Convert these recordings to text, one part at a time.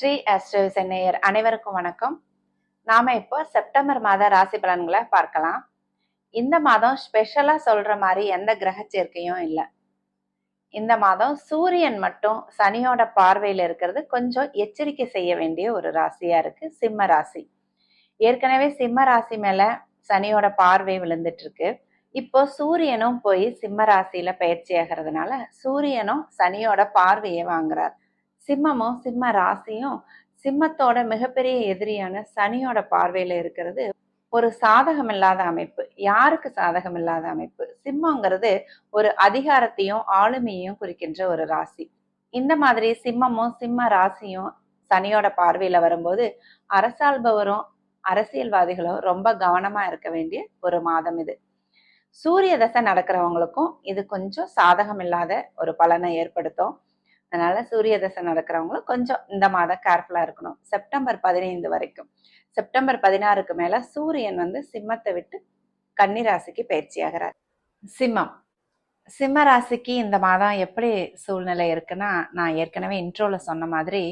Sri astro சென்னையர் அனைவருக்கும் வணக்கம். நாம இப்போ செப்டம்பர் மாத ராசி பலன்களை பார்க்கலாம். இந்த மாதம் ஸ்பெஷலா சொல்ற மாதிரி எந்த கிரக சேர்க்கையும் இல்லை. இந்த மாதம் சூரியன் மட்டும் சனியோட பார்வையில் இருக்கிறது கொஞ்சம் எச்சரிக்கை செய்ய வேண்டிய ஒரு ராசியா இருக்கு சிம்ம ராசி. ஏற்கனவே சிம்ம ராசி மேல சனியோட பார்வை விழுந்துட்டு இருக்கு இப்போ சூரியனும் போய் சிம்ம ராசியில பயிற்சி ஆகிறதுனால சூரியனும் சனியோட பார்வையை வாங்குறார். சிம்மமும் சிம்ம ராசியும் சிம்மத்தோட மிகப்பெரிய எதிரியான சனியோட பார்வையில இருக்கிறது ஒரு சாதகம் இல்லாத அமைப்பு. யாருக்கு சாதகம் இல்லாத அமைப்பு? சிம்மங்கிறது ஒரு அதிகாரத்தையும் ஆளுமையையும் குறிக்கின்ற ஒரு ராசி. இந்த மாதிரி சிம்மமும் சிம்ம ராசியும் சனியோட பார்வையில வரும்போது அரசாள்பவரும் அரசியல்வாதிகளும் ரொம்ப கவனமா இருக்க வேண்டிய ஒரு மாதம் இது. சூரிய தசை நடக்கிறவங்களுக்கும் இது கொஞ்சம் சாதகம் இல்லாத ஒரு பலனை ஏற்படுத்தும். அதனால சூரிய தசை நடக்கிறவங்களும் கொஞ்சம் இந்த மாதம் கேர்ஃபுல்லா இருக்கணும். செப்டம்பர் பதினைந்து வரைக்கும். செப்டம்பர் பதினாறுக்கு மேல சூரியன் வந்து சிம்மத்தை விட்டு கன்னி ராசிக்கு பயிற்சி ஆகிறார் சிம்மம். சிம்ம ராசிக்கு இந்த மாதம் எப்படி சூழ்நிலை இருக்குன்னா நான் ஏற்கனவே இன்ட்ரோல சொன்ன மாதிரி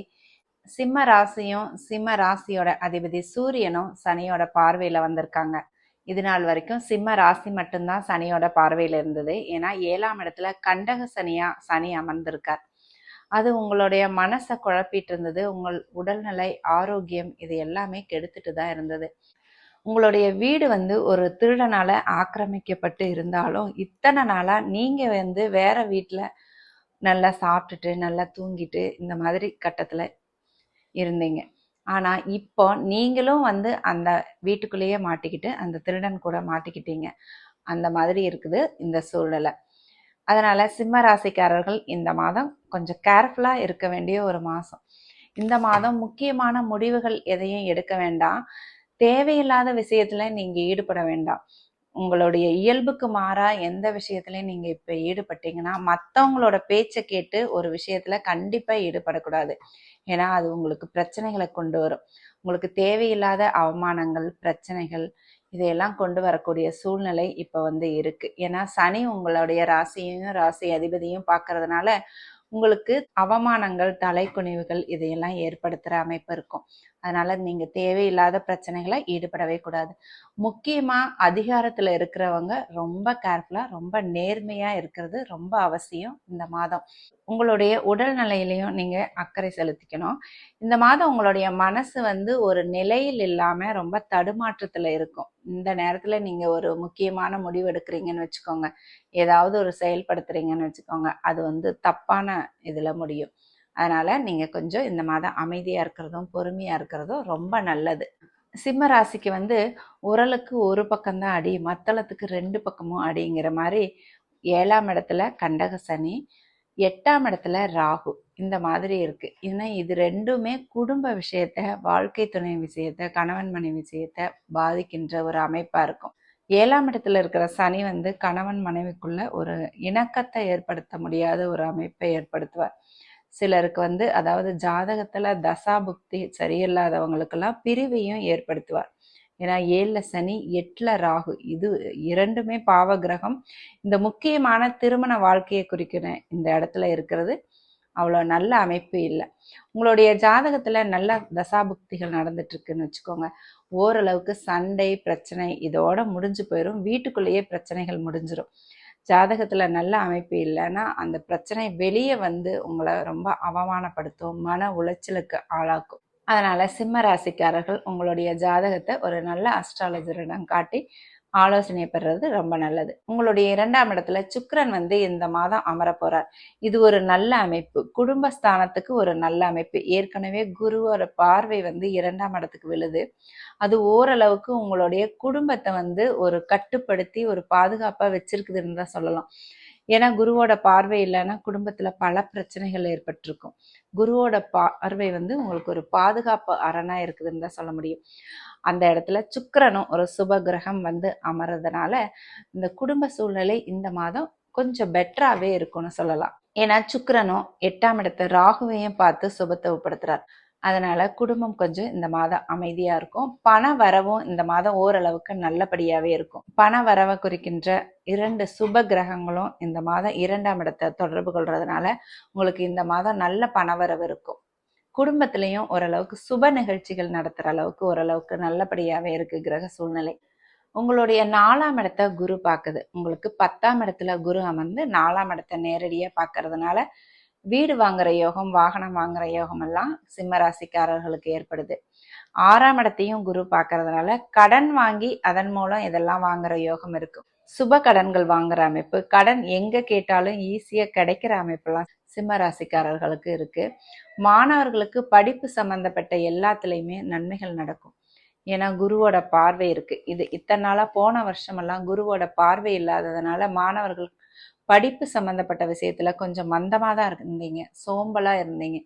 சிம்ம ராசியும் சிம்ம ராசியோட அதிபதி சூரியனும் சனியோட பார்வையில வந்திருக்காங்க. இது நாள் வரைக்கும் சிம்ம ராசி மட்டும்தான் சனியோட பார்வையில இருந்தது. ஏன்னா ஏழாம் இடத்துல கண்டக சனியா சனி அமர்ந்திருக்கார். அது உங்களுடைய மனசை குழப்பிட்டு இருந்தது உங்கள் உடல்நிலை ஆரோக்கியம் இது எல்லாமே கெடுத்துட்டு தான் இருந்தது. உங்களுடைய வீடு வந்து ஒரு திருடனால ஆக்கிரமிக்கப்பட்டு இருந்தாலும் இத்தனை நாளா நீங்க வந்து வேற வீட்டில் நல்லா சாப்பிட்டுட்டு நல்லா தூங்கிட்டு இந்த மாதிரி கட்டத்துல இருந்தீங்க. ஆனா இப்போ நீங்களும் வந்து அந்த வீட்டுக்குள்ளேயே மாட்டிக்கிட்டு அந்த திருடன் கூட மாட்டிக்கிட்டீங்க. அந்த மாதிரி இருக்குது இந்த சூழ்நிலை. அதனால சிம்ம ராசிக்காரர்கள் இந்த மாதம் கொஞ்சம் கேர்ஃபுல்லா இருக்க வேண்டிய ஒரு மாதம். இந்த மாதம் முக்கியமான முடிவுகள் எதையும் எடுக்க வேண்டாம். தேவையில்லாத விஷயத்துல நீங்க ஈடுபட வேண்டாம். உங்களுடைய இயல்புக்கு மாறா எந்த விஷயத்துலையும் நீங்க இப்ப ஈடுபட்டீங்கன்னா மத்தவங்களோட பேச்சை கேட்டு ஒரு விஷயத்துல கண்டிப்பா ஈடுபடக்கூடாது. ஏன்னா அது உங்களுக்கு பிரச்சனைகளை கொண்டு வரும். உங்களுக்கு தேவையில்லாத அவமானங்கள் பிரச்சனைகள் இதையெல்லாம் கொண்டு வரக்கூடிய சூழ்நிலை இப்ப வந்து இருக்கு. ஏன்னா சனி உங்களுடைய ராசியையும் ராசி அதிபதியும் பார்க்கறதுனால உங்களுக்கு அவமானங்கள் தலைக்குனிவுகள் இதையெல்லாம் ஏற்படுத்துற அமைப்பு இருக்கும். அதனால நீங்க தேவையில்லாத பிரச்சனைகளை ஈடுபடவே கூடாது. முக்கியமா அதிகாரத்துல இருக்கிறவங்க ரொம்ப கேர்ஃபுல்லா ரொம்ப நேர்மையா இருக்கிறது ரொம்ப அவசியம் இந்த மாதம். உங்களுடைய உடல் நிலையிலையும் நீங்க அக்கறை செலுத்திக்கணும். இந்த மாதம் உங்களுடைய மனசு வந்து ஒரு நிலையில் இல்லாம ரொம்ப தடுமாற்றத்துல இருக்கும். இந்த நேரத்துல நீங்க ஒரு முக்கியமான முடிவு எடுக்கிறீங்கன்னு வச்சுக்கோங்க. ஏதாவது ஒரு செயல்படுத்துறீங்கன்னு வச்சுக்கோங்க. அது வந்து தப்பான இதுல முடியும். அதனால் நீங்கள் கொஞ்சம் இந்த மாதம் அமைதியாக இருக்கிறதும் பொறுமையாக இருக்கிறதும் ரொம்ப நல்லது. சிம்ம ராசிக்கு வந்து உரலுக்கு ஒரு பக்கம்தான் அடி மத்தளத்துக்கு ரெண்டு பக்கமும் அடிங்கிற மாதிரி ஏழாம் இடத்துல கண்டக சனி எட்டாம் இடத்துல ராகு இந்த மாதிரி இருக்கு. ஏன்னா இது ரெண்டுமே குடும்ப விஷயத்த வாழ்க்கை துணை விஷயத்த கணவன் மனைவி விஷயத்த பாதிக்கின்ற ஒரு அமைப்பா இருக்கும். ஏழாம் இடத்துல இருக்கிற சனி வந்து கணவன் மனைவிக்குள்ள ஒரு இணக்கத்தை ஏற்படுத்த முடியாத ஒரு அமைப்பை ஏற்படுத்துவார். சிலருக்கு வந்து அதாவது ஜாதகத்துல தசாபுக்தி சரியில்லாதவங்களுக்கெல்லாம் பிரிவையும் ஏற்படுத்துவார். ஏன்னா ஏழுல சனி எட்டுல ராகு இது இரண்டுமே பாவ கிரகம் இந்த முக்கியமான திருமண வாழ்க்கையை குறிக்கிற இந்த இடத்துல இருக்கிறது. அவ்வளோ நல்ல அமைப்பு இல்லை. உங்களுடைய ஜாதகத்துல நல்ல தசாபுக்திகள் நடந்துட்டு இருக்குன்னு வச்சுக்கோங்க. ஓரளவுக்கு சண்டை பிரச்சனை இதோட முடிஞ்சு போயிடும் வீட்டுக்குள்ளேயே பிரச்சனைகள் முடிஞ்சிடும் ஜாதகத்தில் நல்ல அமைப்பு இல்லைன்னா அந்த பிரச்சனை வெளியே வந்து உங்களை ரொம்ப அவமானப்படுத்தும் மன உளைச்சலுக்கு ஆளாக்கும். அதனால் சிம்ம ராசிக்காரர்கள் உங்களுடைய ஜாதகத்தை ஒரு நல்ல அஸ்ட்ராலஜரிடம் காட்டி ஆலோசனை பெறுறது ரொம்ப நல்லது. உங்களுடைய இரண்டாம் இடத்துல சுக்கரன் வந்து இந்த மாதம் அமர போறார் இது ஒரு நல்ல அமைப்பு. குடும்பஸ்தானத்துக்கு ஒரு நல்ல அமைப்பு. ஏற்கனவே குருவோட பார்வை வந்து இரண்டாம் இடத்துக்கு விழுது. அது ஓரளவுக்கு உங்களுடைய குடும்பத்தை வந்து ஒரு கட்டுப்படுத்தி ஒரு பாதுகாப்பா வச்சிருக்குதுன்னு தான் சொல்லலாம். ஏன்னா குருவோட பார்வை இல்லைன்னா குடும்பத்துல பல பிரச்சனைகள் ஏற்பட்டிருக்கும். குருவோட பார்வை வந்து உங்களுக்கு ஒரு பாதுகாப்பு அரணா இருக்குதுன்னு தான் சொல்ல முடியும். அந்த இடத்துல சுக்கரனும் ஒரு சுப கிரகம் வந்து அமர்றதுனால இந்த குடும்ப சூழ்நிலை இந்த மாதம் கொஞ்சம் பெட்டராகவே இருக்கும்னு சொல்லலாம். ஏன்னா சுக்கரனும் எட்டாம் இடத்தை ராகுவையும் பார்த்து சுபத்தை உட்படுத்துறார் அதனால குடும்பம் கொஞ்சம் இந்த மாதம் அமைதியா இருக்கும். பண வரவும் இந்த மாதம் ஓரளவுக்கு நல்லபடியாவே இருக்கும். பண வரவை குறிக்கின்ற இரண்டு சுப கிரகங்களும் இந்த மாதம் இரண்டாம் இடத்தை தொடர்பு கொள்றதுனால உங்களுக்கு இந்த மாதம் நல்ல பணவரவு இருக்கும். குடும்பத்திலையும் ஓரளவுக்கு சுப நிகழ்ச்சிகள் நடத்துகிற அளவுக்கு ஓரளவுக்கு நல்லபடியாகவே இருக்கு கிரக சூழ்நிலை. உங்களுடைய நாலாம் இடத்த குரு பார்க்குது உங்களுக்கு பத்தாம் இடத்துல குரு அமர்ந்து நாலாம் இடத்த நேரடியாக பார்க்கறதுனால வீடு வாங்குற யோகம் வாகனம் வாங்குற யோகம் எல்லாம் சிம்ம ராசிக்காரர்களுக்கு ஏற்படுது. ஆறாம் இடத்தையும் குரு பார்க்கறதுனால கடன் வாங்கி அதன் மூலம் இதெல்லாம் வாங்குற யோகம் இருக்கும் சுப கடன்கள் வாங்குற அமைப்பு கடன் எங்க கேட்டாலும் ஈஸியா கிடைக்கிற அமைப்பெல்லாம் சிம்ம ராசிக்காரர்களுக்கு இருக்கு. மாணவர்களுக்கு படிப்பு சம்பந்தப்பட்ட எல்லாத்துலேயுமே நன்மைகள் நடக்கும். ஏன்னா குருவோட பார்வை இருக்கு. இது இத்தனை நாளாக போன வருஷமெல்லாம் குருவோட பார்வை இல்லாததுனால மாணவர்கள் படிப்பு சம்பந்தப்பட்ட விஷயத்துல கொஞ்சம் மந்தமாக தான் இருந்தீங்க. சோம்பலா இருந்தீங்க.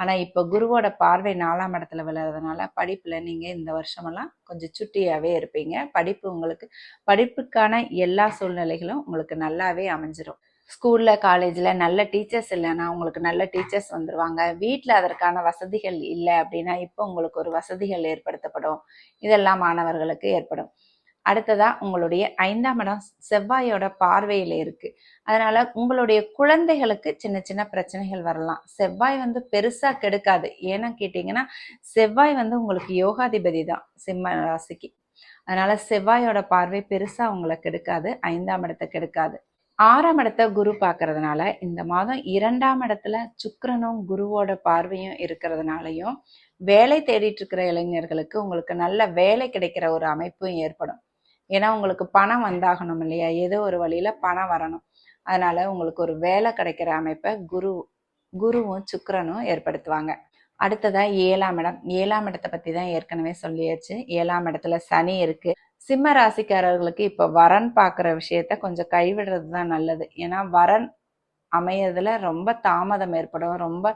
ஆனா இப்போ குருவோட பார்வை நாலாம் இடத்துல விழுறதுனால படிப்புல நீங்க இந்த வருஷமெல்லாம் கொஞ்சம் சுட்டியாவே இருப்பீங்க. படிப்பு உங்களுக்கு படிப்புக்கான எல்லா சூழ்நிலைகளும் உங்களுக்கு நல்லாவே அமைஞ்சிரும். ஸ்கூலில் காலேஜில் நல்ல டீச்சர்ஸ் இல்லைன்னா உங்களுக்கு நல்ல டீச்சர்ஸ் வந்துருவாங்க. வீட்டில் அதற்கான வசதிகள் இல்லை அப்படின்னா இப்போ உங்களுக்கு ஒரு வசதிகள் ஏற்படுத்தப்படும். இதெல்லாம் மாணவர்களுக்கு ஏற்படும். அடுத்ததாக உங்களுடைய ஐந்தாம் இடம் செவ்வாயோட பார்வையில் இருக்குது அதனால் உங்களுடைய குழந்தைகளுக்கு சின்ன சின்ன பிரச்சனைகள் வரலாம். செவ்வாய் வந்து பெருசாக கெடுக்காது. ஏன்னா கேட்டிங்கன்னா செவ்வாய் வந்து உங்களுக்கு யோகாதிபதி தான் சிம்ம ராசிக்கு. அதனால் செவ்வாயோட பார்வை பெருசாக உங்களை கெடுக்காது ஐந்தாம் இடத்தை கெடுக்காது. ஆறாம் இடத்த குரு பார்க்கறதுனால இந்த மாதம் இரண்டாம் இடத்துல சுக்கரனும் குருவோட பார்வையும் இருக்கிறதுனாலையும் வேலை தேடிட்டு இருக்கிற இளைஞர்களுக்கு உங்களுக்கு நல்ல வேலை கிடைக்கிற ஒரு அமைப்பும் ஏற்படும். ஏன்னா உங்களுக்கு பணம் வந்தாகணும் இல்லையா? ஏதோ ஒரு வழியில பணம் வரணும். அதனால உங்களுக்கு ஒரு வேலை கிடைக்கிற அமைப்பை குரு குருவும் சுக்கரனும் ஏற்படுத்துவாங்க. அடுத்ததா ஏழாம் இடம். ஏழாம் இடத்தை பத்தி தான் ஏற்கனவே சொல்லியாச்சு. ஏழாம் இடத்துல சனி இருக்கு. சிம்ம ராசிக்காரர்களுக்கு இப்ப வரன் பார்க்குற விஷயத்த கொஞ்சம் கைவிடுறது தான் நல்லது. ஏன்னா வரன் அமையறதுல ரொம்ப தாமதம் ஏற்படும். ரொம்ப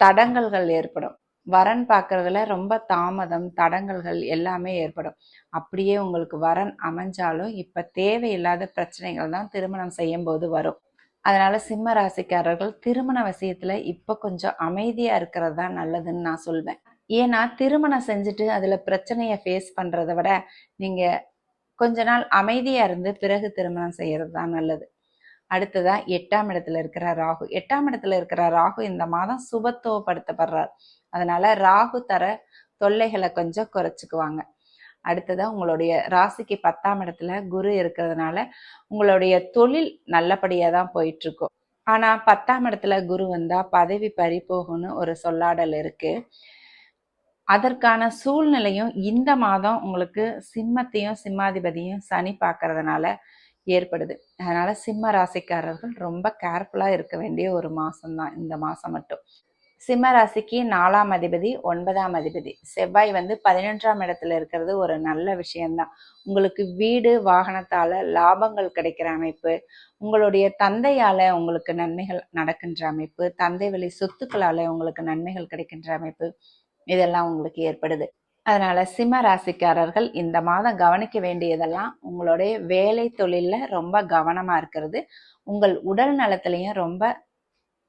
தடங்கல்கள் ஏற்படும். வரன் பார்க்கறதுல ரொம்ப தாமதம் தடங்கல்கள் எல்லாமே ஏற்படும். அப்படியே உங்களுக்கு வரன் அமைஞ்சாலும் இப்ப தேவையில்லாத பிரச்சனைகள் தான் திருமணம் செய்யும் போது வரும். அதனால சிம்ம ராசிக்காரர்கள் திருமண விஷயத்துல இப்ப கொஞ்சம் அமைதியா இருக்கிறது தான் நல்லதுன்னு நான் சொல்வேன். ஏன்னா திருமணம் செஞ்சுட்டு அதில் பிரச்சனையை ஃபேஸ் பண்ணுறத விட நீங்கள் கொஞ்ச நாள் அமைதியாக இருந்து பிறகு திருமணம் செய்கிறது தான் நல்லது. அடுத்ததாக எட்டாம் இடத்துல இருக்கிற ராகு. எட்டாம் இடத்துல இருக்கிற ராகு இந்த மாதம் சுபத்துவப்படுத்தப்படுறார். அதனால ராகு தர தொல்லைகளை கொஞ்சம் குறைச்சிக்குவாங்க. அடுத்ததாக உங்களுடைய ராசிக்கு பத்தாம் இடத்துல குரு இருக்கிறதுனால உங்களுடைய தொழில் நல்லபடியாக தான் போயிட்டுருக்கும். ஆனால் பத்தாம் இடத்துல குரு வந்தால் பதவி பறி போகும்னு ஒரு சொல்லாடல் இருக்குது அதற்கான சூழ்நிலையும் இந்த மாதம் உங்களுக்கு சிம்மத்தையும் சிம்மாதிபதியும் சனி பார்க்கறதுனால ஏற்படுது. அதனால சிம்ம ராசிக்காரர்கள் ரொம்ப கேர்ஃபுல்லா இருக்க வேண்டிய ஒரு மாசம்தான் இந்த மாசம் மட்டும். சிம்ம ராசிக்கு நாலாம் அதிபதி ஒன்பதாம் அதிபதி. செவ்வாய் வந்து பதினொன்றாம் இடத்துல இருக்கிறது ஒரு நல்ல விஷயம்தான். உங்களுக்கு வீடு வாகனத்தால லாபங்கள் கிடைக்கிற அமைப்பு உங்களுடைய தந்தையால உங்களுக்கு நன்மைகள் நடக்கின்ற அமைப்பு தந்தை வழி சொத்துக்களால உங்களுக்கு நன்மைகள் கிடைக்கின்ற அமைப்பு இதெல்லாம் உங்களுக்கு ஏற்படுது. அதனால சிம்ம ராசிக்காரர்கள் இந்த மாதம் கவனிக்க வேண்டியதெல்லாம் உங்களுடைய வேலை தொழிலில் ரொம்ப கவனமா இருக்கிறது. உங்கள் உடல் நலத்திலையும் ரொம்ப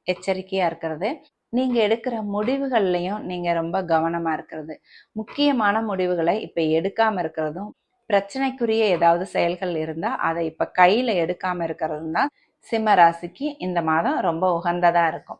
எச்சரிக்கையா இருக்கிறது. நீங்க எடுக்கிற முடிவுகள்லையும் நீங்க ரொம்ப கவனமா இருக்கிறது. முக்கியமான முடிவுகளை இப்ப எடுக்காம இருக்கிறதும் பிரச்சனைக்குரிய ஏதாவது செயல்கள் இருந்தா அதை இப்ப கையில எடுக்காம இருக்கிறதும் தான் சிம்ம ராசிக்கு இந்த மாதம் ரொம்ப உகந்ததா இருக்கும்.